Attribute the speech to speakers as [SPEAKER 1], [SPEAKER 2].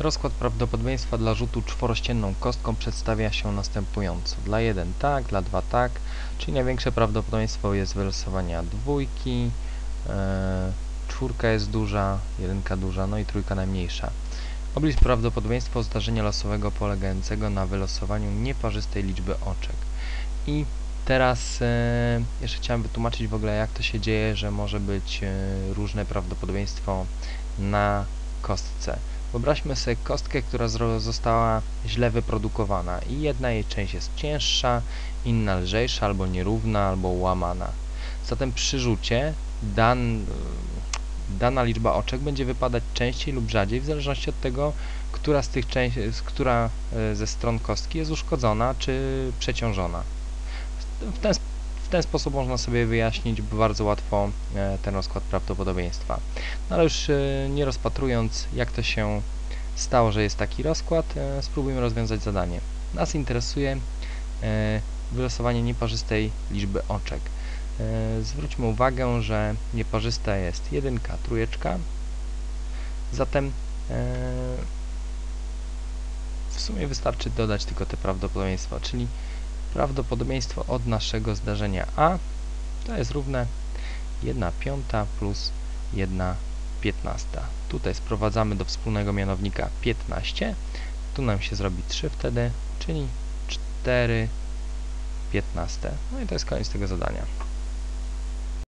[SPEAKER 1] Rozkład prawdopodobieństwa dla rzutu czworościenną kostką przedstawia się następująco. Dla 1 tak, dla 2 tak, czyli największe prawdopodobieństwo jest wylosowania dwójki, e, czwórka jest duża, jedynka duża, no i trójka najmniejsza. Oblicz prawdopodobieństwo zdarzenia losowego polegającego na wylosowaniu nieparzystej liczby oczek. I teraz e, jeszcze chciałem wytłumaczyć w ogóle jak to się dzieje, że może być e, różne prawdopodobieństwo na kostce. Wyobraźmy sobie kostkę, która została źle wyprodukowana i jedna jej część jest cięższa, inna lżejsza, albo nierówna, albo łamana. Zatem przy rzucie dan, dana liczba oczek będzie wypadać częściej lub rzadziej, w zależności od tego, która z tych części, która e, ze stron kostki jest uszkodzona czy przeciążona. W ten, sp- w ten sposób można sobie wyjaśnić bardzo łatwo e, ten rozkład prawdopodobieństwa. No ale już e, nie rozpatrując, jak to się stało, że jest taki rozkład, e, spróbujmy rozwiązać zadanie. Nas interesuje wylosowanie nieparzystej liczby oczek. Zwróćmy uwagę, że nieparzysta jest jedynka, trójeczka, zatem w sumie wystarczy dodać tylko te prawdopodobieństwa, czyli prawdopodobieństwo od naszego zdarzenia A to jest równe 1 piąta plus 1 piętnasta. Tutaj sprowadzamy do wspólnego mianownika 15, tu nam się zrobi 3 wtedy, czyli 4 piętnaste. No i to jest koniec tego zadania.